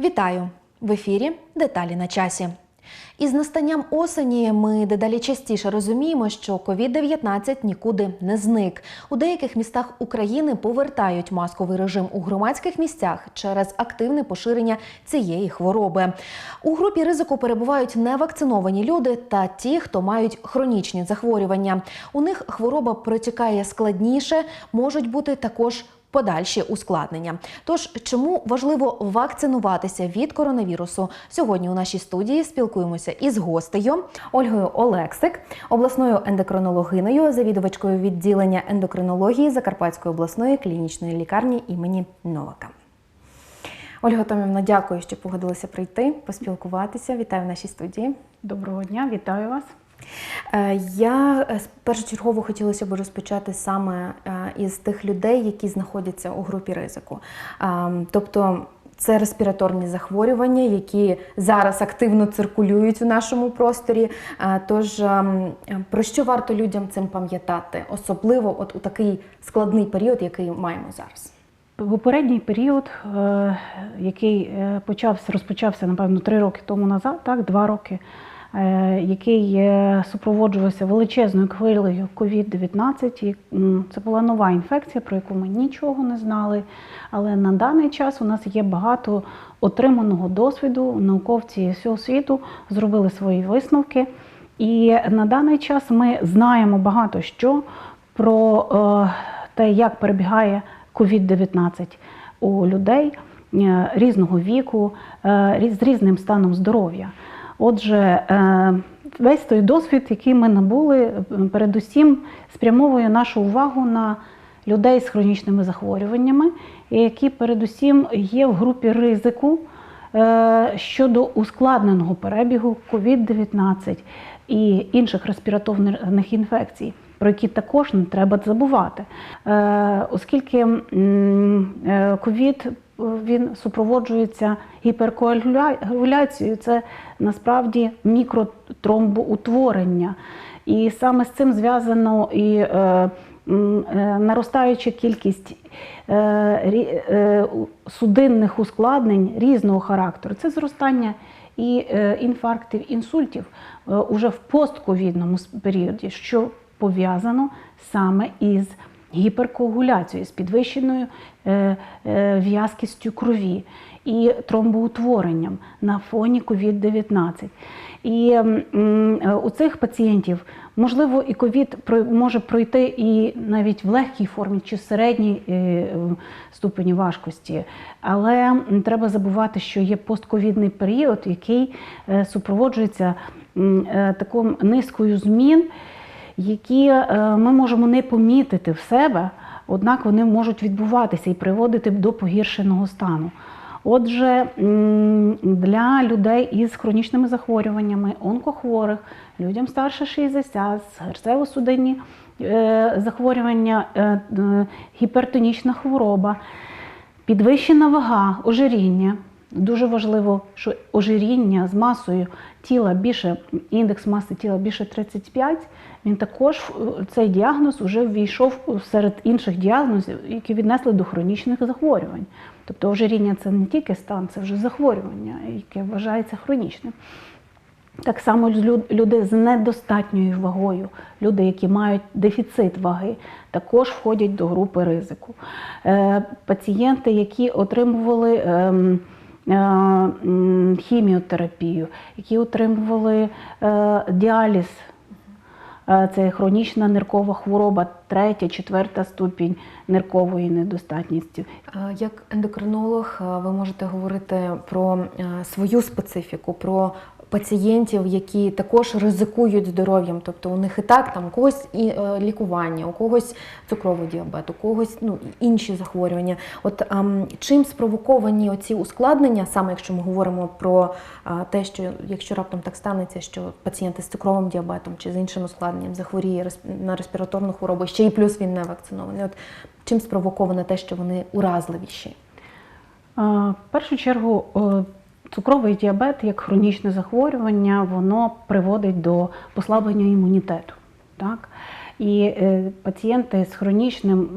Вітаю! В ефірі Деталі на часі. Із настанням осені ми дедалі частіше розуміємо, що COVID-19 нікуди не зник. У деяких містах України повертають масковий режим у громадських місцях через активне поширення цієї хвороби. У групі ризику перебувають невакциновані люди та ті, хто мають хронічні захворювання. У них хвороба протікає складніше, можуть бути також подальші ускладнення. Тож, чому важливо вакцинуватися від коронавірусу? Сьогодні у нашій студії спілкуємося із гостею Ольгою Олексик, обласною ендокринологиною, завідувачкою відділення ендокринології Закарпатської обласної клінічної лікарні імені Новака. Ольга Томівна, дякую, що погодилися прийти, поспілкуватися. Вітаю в нашій студії. Доброго дня, вітаю вас. Е, Я е, першочергово хотілося б розпочати саме е, із тих людей, які знаходяться у групі ризику. Тобто це респіраторні захворювання, які зараз активно циркулюють у нашому просторі. Тож ем, про що варто людям цим пам'ятати, особливо от у такий складний період, який маємо зараз? Попередній період, який почався, розпочався, напевно, три роки тому назад, так, два роки, який е, супроводжувався величезною хвилею COVID-19. І, Це була нова інфекція, про яку ми нічого не знали. Але на даний час у нас є багато отриманого досвіду. Науковці всього світу зробили свої висновки. І на даний час ми знаємо багато що про е, те, як перебігає COVID-19 у людей е, різного віку, е, з різним станом здоров'я. Отже, е, весь той досвід, який ми набули, е, передусім спрямовує нашу увагу на людей з хронічними захворюваннями, які передусім є в групі ризику е, щодо ускладненого перебігу COVID-19 і інших респіраторних інфекцій, про які також не треба забувати. Оскільки ковід він супроводжується гіперкоагуляцією, це насправді мікротромбоутворення. І саме з цим зв'язано і е, е, наростаюча кількість е, е, судинних ускладнень різного характеру. Це зростання і е, інфарктів, інсультів е, уже в постковідному періоді, що пов'язано саме із гіперкоагуляцією, з підвищеною е, е, в'язкістю крові і тромбоутворенням на фоні COVID-19. І е, у цих пацієнтів можливо і ковід може пройти і навіть в легкій формі чи середній е, е, ступені важкості. Але м, треба забувати, що є постковідний період, який супроводжується такою низкою змін, які е, ми можемо не помітити в себе, однак вони можуть відбуватися і приводити до погіршеного стану. Отже, для людей із хронічними захворюваннями, онкохворих, людям старше 60, серцево-судинні е, захворювання, е, гіпертонічна хвороба, підвищена вага, ожиріння. Дуже важливо, що ожиріння з масою тіла більше, індекс маси тіла більше 35, він також е, цей діагноз вже ввійшов серед інших діагнозів, які віднесли до хронічних захворювань. Тобто ожиріння це не тільки стан, це вже захворювання, яке вважається хронічним. Так само люди з недостатньою вагою, люди, які мають дефіцит ваги, також входять до групи ризику. Е, Пацієнти, які отримували ем, хіміотерапію, які отримували е, діаліз, е, це хронічна ниркова хвороба, третя, четверта ступінь ниркової недостатності. Е, Як ендокринолог, е, ви можете говорити про е, свою специфіку, про пацієнтів, які також ризикують здоров'ям, тобто у них і так там у когось і е, лікування, у когось цукровий діабет, у когось ну інші захворювання. От ем, чим спровоковані оці ускладнення, саме якщо ми говоримо про е, те, що якщо раптом так станеться, що пацієнти з цукровим діабетом чи з іншим ускладненням захворіє на респіраторну хворобу, ще й плюс він не вакцинований. От чим спровоковано те, що вони уразливіші? В першу чергу цукровий діабет як хронічне захворювання, воно приводить до послаблення імунітету. Так? І е, пацієнти з хронічним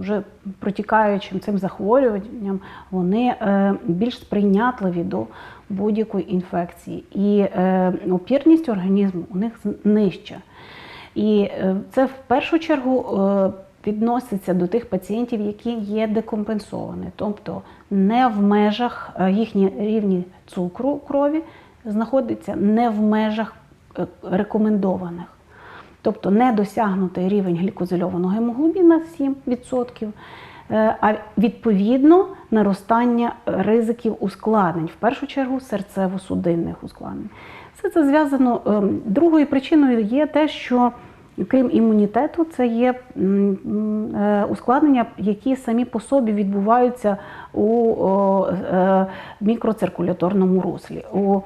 вже протікаючим цим захворюванням вони е, більш сприйнятливі до будь-якої інфекції. І е, опірність організму у них нижча. І це в першу чергу відноситься до тих пацієнтів, які є декомпенсовані, тобто не в межах е, їхні рівні цукру крові знаходиться не в межах е, рекомендованих. Тобто не досягнутий рівень глікозильованого гемоглобіна 7%, е, а відповідно наростання ризиків ускладнень, в першу чергу серцево-судинних ускладнень. Все це зв'язано. ем, Другою причиною є те, що крім імунітету, це є е, ускладнення, які самі по собі відбуваються у е, мікроциркуляторному руслі. У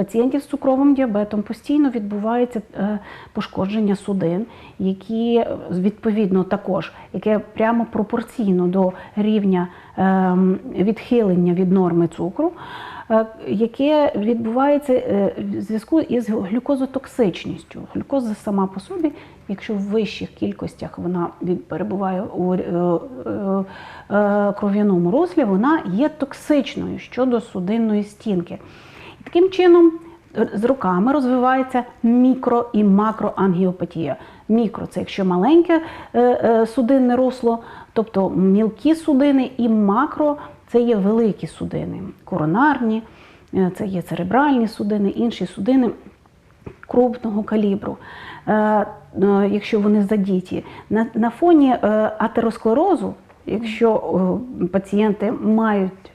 пацієнтів з цукровим діабетом постійно відбувається е, пошкодження судин, які відповідно також яке прямо пропорційно до рівня ем, відхилення від норми цукру, яке відбувається е, в зв'язку із глюкозотоксичністю. Глюкоза сама по собі, якщо в вищих кількостях вона перебуває у е, е, е, кров'яному руслі, вона є токсичною щодо судинної стінки. І таким чином е, з роками розвивається мікро і макроангіопатія. Мікро це якщо маленьке е, е, судинне русло, тобто мілкі судини, і макро це є великі судини, коронарні, е, це є церебральні судини, інші судини крупного калібру, е, е, якщо вони задіті. На, фоні атеросклерозу, якщо пацієнти мають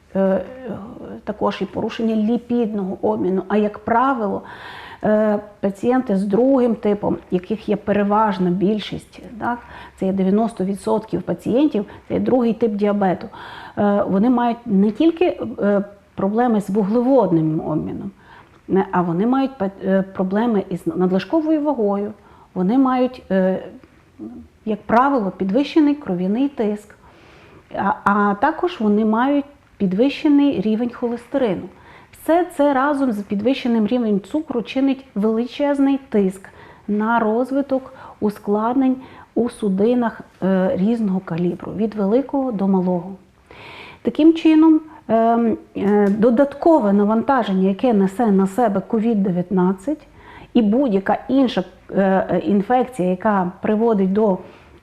також і порушення ліпідного обміну, а як правило, пацієнти з другим типом, яких є переважна більшість, так, це є 90% пацієнтів, це є другий тип діабету, е, вони мають не тільки е, проблеми з вуглеводним обміном, а вони мають е, проблеми із надлишковою вагою, вони мають, е, як правило, підвищений кров'яний тиск, а також вони мають підвищений рівень холестерину. Все це разом з підвищеним рівнем цукру чинить величезний тиск на розвиток ускладнень у судинах е, різного калібру, від великого до малого. Таким чином, ем, е, додаткове навантаження, яке несе на себе COVID-19 і будь-яка інша е, інфекція, яка приводить до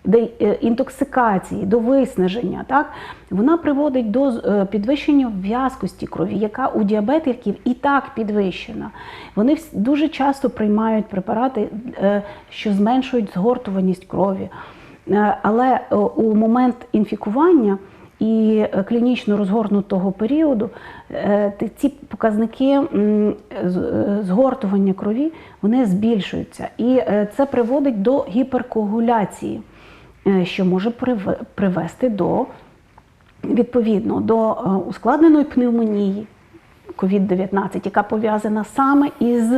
де- е, інтоксикації, до виснаження, так, вона приводить до е, підвищення в'язкості крові, яка у діабетиків і так підвищена. Вони дуже часто приймають препарати, е, що зменшують згортуваність крові. Але у момент інфікування і клінічно розгорнутого періоду ці показники згортування крові вони збільшуються. І це приводить до гіперкоагуляції, що може привести до відповідно до е, ускладненої пневмонії COVID-19, яка пов'язана саме із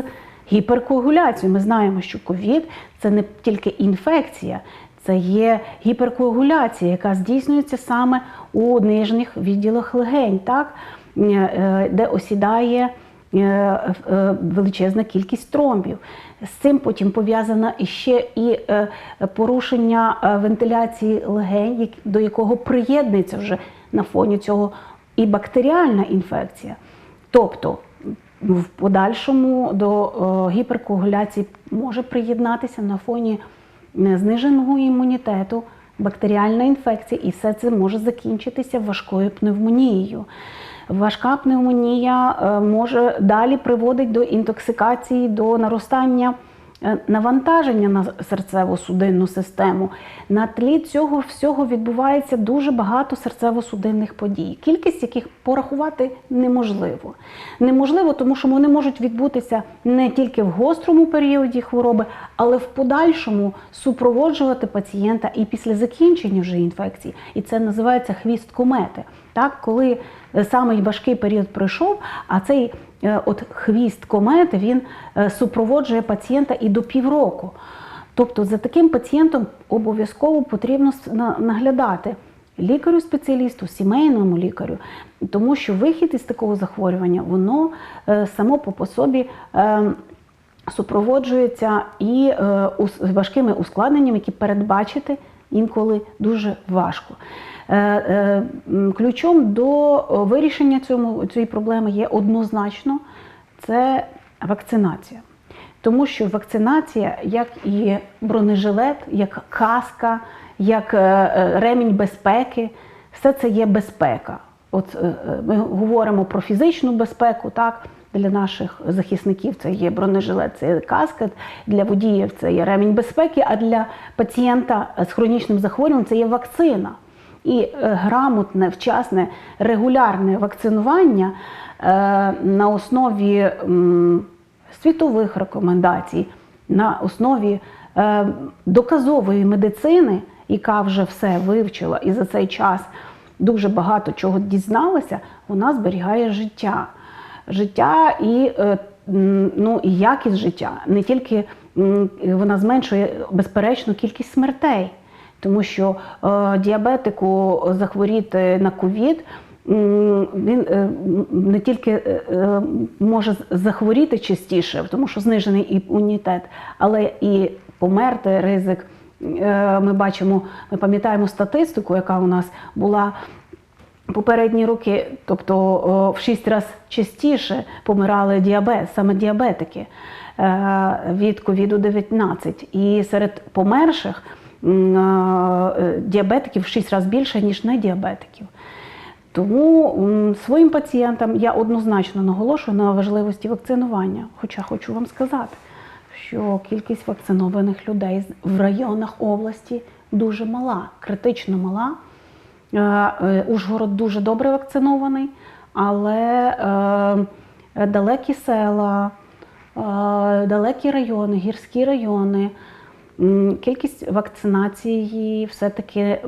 гіперкоагуляцією. Ми знаємо, що COVID – це не тільки інфекція, це є гіперкоагуляція, яка здійснюється саме у нижніх відділах легень, так? Е, е, де осідає е, е, величезна кількість тромбів. З цим потім пов'язано іще і е, порушення е, вентиляції легень, до якого приєднується вже на фоні цього і бактеріальна інфекція. Тобто в подальшому до е, гіперкоагуляції може приєднатися на фоні е, зниженого імунітету бактеріальна інфекція, і все це може закінчитися важкою пневмонією. Важка пневмонія е, може далі приводить до інтоксикації, до наростання навантаження на серцево-судинну систему. На тлі цього всього відбувається дуже багато серцево-судинних подій, кількість яких порахувати неможливо. Неможливо, тому що вони можуть відбутися не тільки в гострому періоді хвороби, але в подальшому супроводжувати пацієнта і після закінчення вже інфекції. І це називається хвіст комети. Так, коли е, самий важкий період пройшов, а цей е, от хвіст комети він е, супроводжує пацієнта і до півроку. Тобто за таким пацієнтом обов'язково потрібно наглядати лікарю-спеціалісту, сімейному лікарю, тому що вихід із такого захворювання, воно е, само по собі. супроводжується і важкими ускладненнями, які передбачити інколи дуже важко. Е, е, Ключом до вирішення цьому, цієї проблеми є однозначно це вакцинація. Тому що вакцинація, як і бронежилет, як каска, як е, ремінь безпеки, все це є безпека. От ми говоримо про фізичну безпеку, так. Для наших захисників це є бронежилет, це є каска, для водіїв це є ремінь безпеки, а для пацієнта з хронічним захворюванням це є вакцина. І е, грамотне, вчасне, регулярне вакцинування е, на основі світових рекомендацій, на основі е, доказової медицини, яка вже все вивчила і за цей час дуже багато чого дізналася, вона зберігає життя. Життя і, ну, і якість життя. Не тільки вона зменшує безперечно кількість смертей, тому що е, діабетику захворіти на ковід. Він е, не тільки е, може захворіти частіше, тому що знижений імунітет, але і померти ризик. Ми бачимо, ми пам'ятаємо статистику, яка у нас була попередні роки, тобто в шість разів частіше помирали діабет, саме діабетики від ковіду-19. І серед померших діабетиків в шість разів більше, ніж не діабетиків. Тому своїм пацієнтам я однозначно наголошую на важливості вакцинування. Хоча хочу вам сказати, що кількість вакцинованих людей в районах області дуже мала, критично мала. Е, е, Ужгород дуже добре вакцинований, але е, далекі села, е, далекі райони, гірські райони. Кількість вакцинації все-таки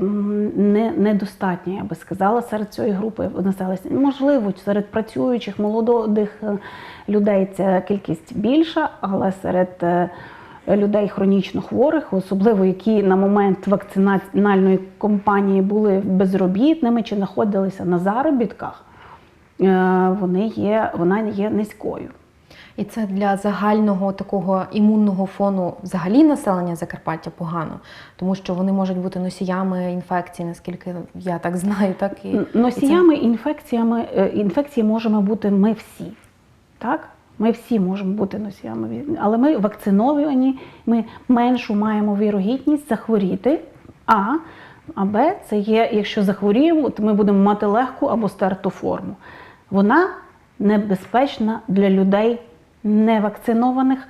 не, недостатня, я би сказала, серед цієї групи населення. Можливо, серед працюючих молодих е, людей ця кількість більша, але серед е, людей хронічно хворих, особливо які на момент вакцинальної кампанії були безробітними чи знаходилися на заробітках, е, вони є, вона є низькою. І це для загального такого імунного фону взагалі населення Закарпаття погано, тому що вони можуть бути носіями інфекції, наскільки я так знаю, так і Носіями інфекціями, е, інфекції можемо бути ми всі. Так? Ми всі можемо бути носіями, але ми вакциновані, ми меншу маємо вірогідність захворіти. А, а Б, це є, якщо захворіємо, то ми будемо мати легку або стерту форму. Вона небезпечна для людей невакцинованих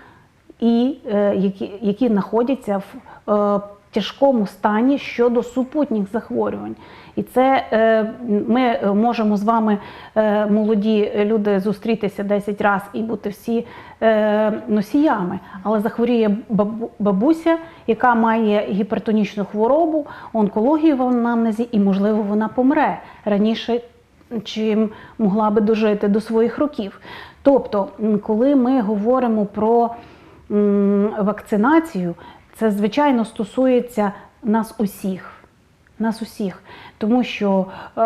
і е, які, які знаходяться в е, тяжкому стані щодо супутніх захворювань. І це е, ми можемо з вами, молоді люди, зустрітися 10 разів і бути всі носіями. Але захворіє бабуся, яка має гіпертонічну хворобу, онкологію в анамнезі, і, можливо, вона помре раніше, чим могла би дожити до своїх років. Тобто, коли ми говоримо про вакцинацію, це звичайно стосується нас усіх. Нас усіх, тому що е,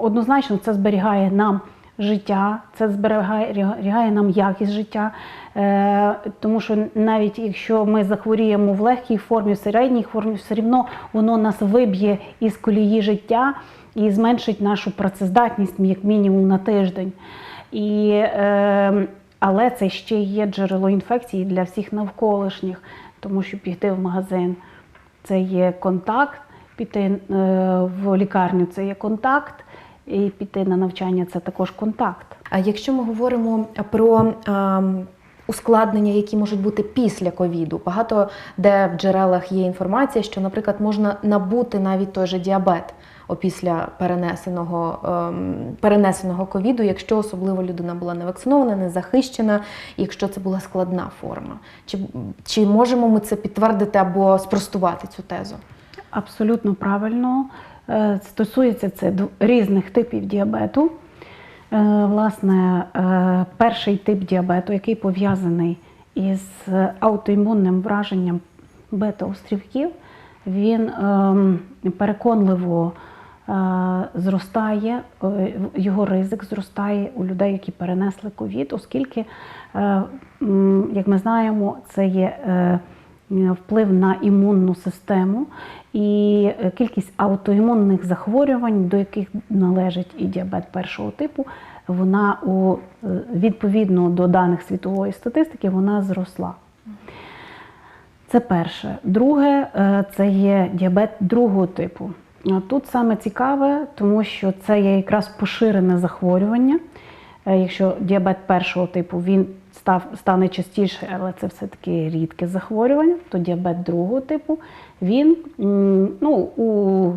однозначно це зберігає нам життя, це зберігає нам якість життя. Е, тому що навіть якщо ми захворіємо в легкій формі, в середній формі, все рівно воно нас виб'є із колії життя і зменшить нашу працездатність як мінімум на тиждень. І, е, але це ще є джерело інфекції для всіх навколишніх, тому що піти в магазин це є контакт, піти е, в лікарню це є контакт, і піти на навчання це також контакт. А якщо ми говоримо про ем, ускладнення, які можуть бути після ковіду, багато де в джерелах є інформація, що, наприклад, можна набути навіть той же діабет опісля перенесеного, ем, перенесеного ковіду, якщо особливо людина була не вакцинована, не захищена, якщо це була складна форма. Чи, чи можемо ми це підтвердити або спростувати цю тезу? Абсолютно правильно. Е, Стосується це різних типів діабету. Е, Власне, е, перший тип діабету, який пов'язаний із аутоімунним враженням бета-острівків, він ем, переконливо зростає, е, його ризик зростає у людей, які перенесли ковід, оскільки, е, як ми знаємо, це є е, вплив на імунну систему і е, кількість аутоімунних захворювань, до яких належить і діабет першого типу, вона у е, відповідно до даних світової статистики вона зросла. Це перше. Друге, е, це є діабет другого типу. Тут саме цікаве, тому що це є якраз поширене захворювання. Е, Якщо діабет першого типу він став, стане частіше, але це все-таки рідке захворювання, то діабет другого типу він ну, у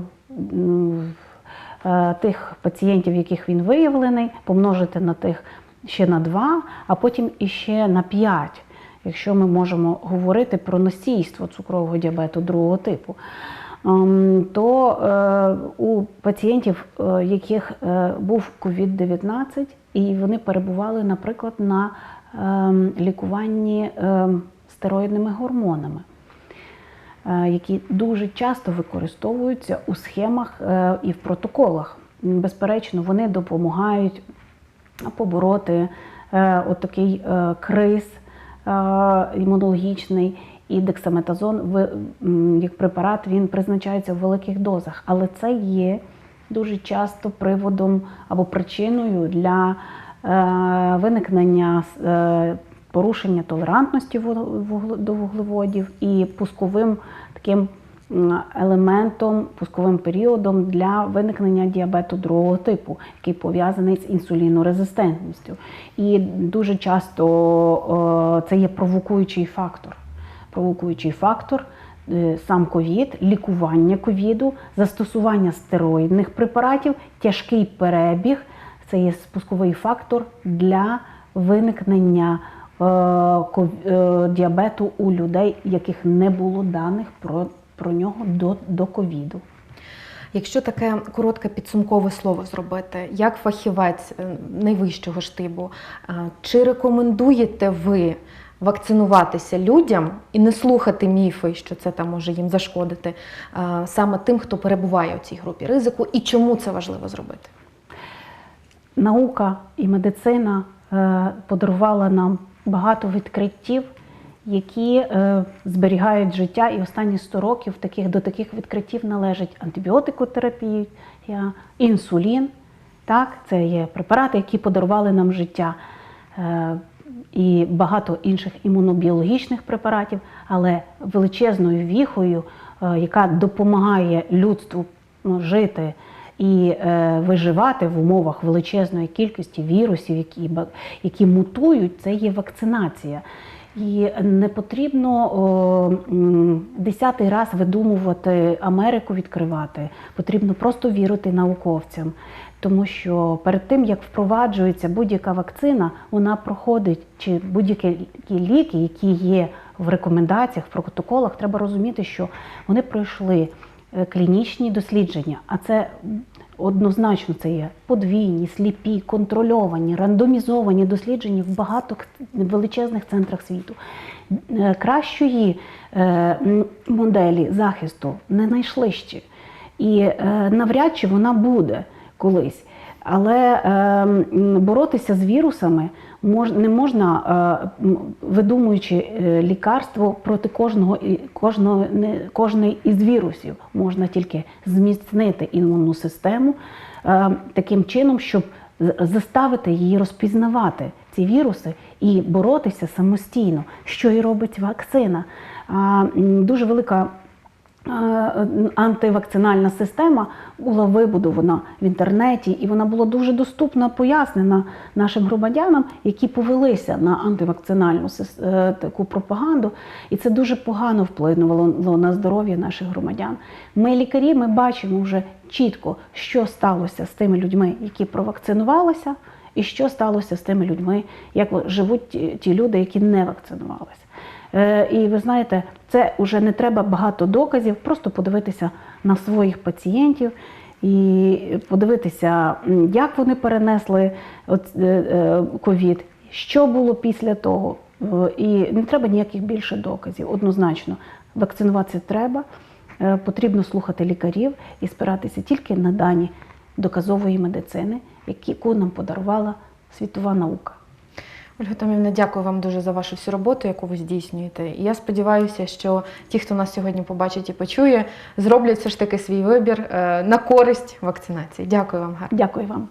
е, тих пацієнтів, яких він виявлений, помножити на тих ще на 2, а потім іще на 5, якщо ми можемо говорити про носійство цукрового діабету другого типу. Ем, То е, у пацієнтів, е, яких е, був COVID-19, і вони перебували, наприклад, на ем, лікуванні ем, стероїдними гормонами які дуже часто використовуються у схемах і в протоколах. Безперечно, вони допомагають побороти отакий криз імунологічний. І дексаметазон як препарат він призначається в великих дозах, але це є дуже часто приводом або причиною для е, виникнення е, порушення толерантності до вуглеводів і пусковим таким елементом, пусковим періодом для виникнення діабету другого типу, який пов'язаний з інсулінорезистентністю. І дуже часто це є провокуючий фактор. Провокуючий фактор е, сам ковід, лікування ковіду, застосування стероїдних препаратів, тяжкий перебіг це є спусковий фактор для виникнення е, е, діабету у людей, яких не було даних про, про нього до, до ковіду. Якщо таке коротке підсумкове слово зробити, як фахівець найвищого штибу, чи рекомендуєте ви вакцинуватися людям і не слухати міфи, що це там може їм зашкодити, е, саме тим, хто перебуває у цій групі ризику, і чому це важливо зробити? Наука і медицина е, подарувала нам багато відкриттів, які е, зберігають життя. І останні 100 років таких, до таких відкриттів належить антибіотикотерапія, інсулін. Так, це є препарати, які подарували нам життя. І багато інших імунобіологічних препаратів, але величезною віхою, е, яка допомагає людству ну, жити і е, виживати в умовах величезної кількості вірусів, які, які мутують, це є вакцинація. І не потрібно о, десятий раз видумувати Америку відкривати. Потрібно просто вірити науковцям. Тому що перед тим як впроваджується будь-яка вакцина, вона проходить чи будь-які ліки, які є в рекомендаціях, в протоколах, треба розуміти, що вони пройшли е, клінічні дослідження, а це однозначно це є подвійні, сліпі, контрольовані, рандомізовані дослідження в багато величезних центрах світу. Е, Кращої е, моделі захисту не знайшли ще. І навряд чи вона буде колись. Але е, боротися з вірусами мож, не можна, е, видумуючи е, лікарство проти кожного, і- кожного, не, кожної із вірусів. Можна тільки зміцнити імунну систему е, таким чином, щоб заставити її розпізнавати ці віруси і боротися самостійно, що і робить вакцина. Дуже велика антивакцинальна система була вибудована в інтернеті, і вона була дуже доступно пояснена нашим громадянам, які повелися на антивакцинальну е, таку пропаганду. І це дуже погано вплинуло на здоров'я наших громадян. Ми, лікарі, ми бачимо вже чітко, що сталося з тими людьми, які провакцинувалися, і що сталося з тими людьми, як живуть ті люди, які не вакцинувалися. Е, І ви знаєте, це вже не треба багато доказів, просто подивитися на своїх пацієнтів і подивитися, як вони перенесли е, е, ковід, що було після того. І не треба ніяких більше доказів. Однозначно, вакцинуватися треба. потрібно слухати лікарів і спиратися тільки на дані доказової медицини, яку нам подарувала світова наука. Ольга Томівна, дякую вам дуже за вашу всю роботу, яку ви здійснюєте. І я сподіваюся, що ті, хто нас сьогодні побачить і почує, зроблять все ж таки свій вибір е, на користь вакцинації. Дякую вам гарно. Дякую вам.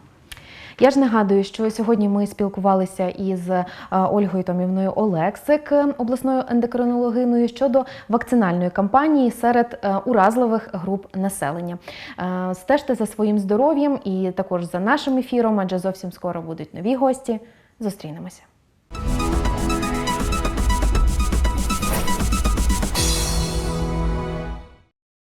Я ж нагадую, що сьогодні ми спілкувалися із е, Ольгою Томівною Олексик, е, обласною ендокринологиною, щодо вакцинальної кампанії серед уразливих груп населення. Стежте за своїм здоров'ям і також за нашим ефіром, адже зовсім скоро будуть нові гості. Зустрінемося.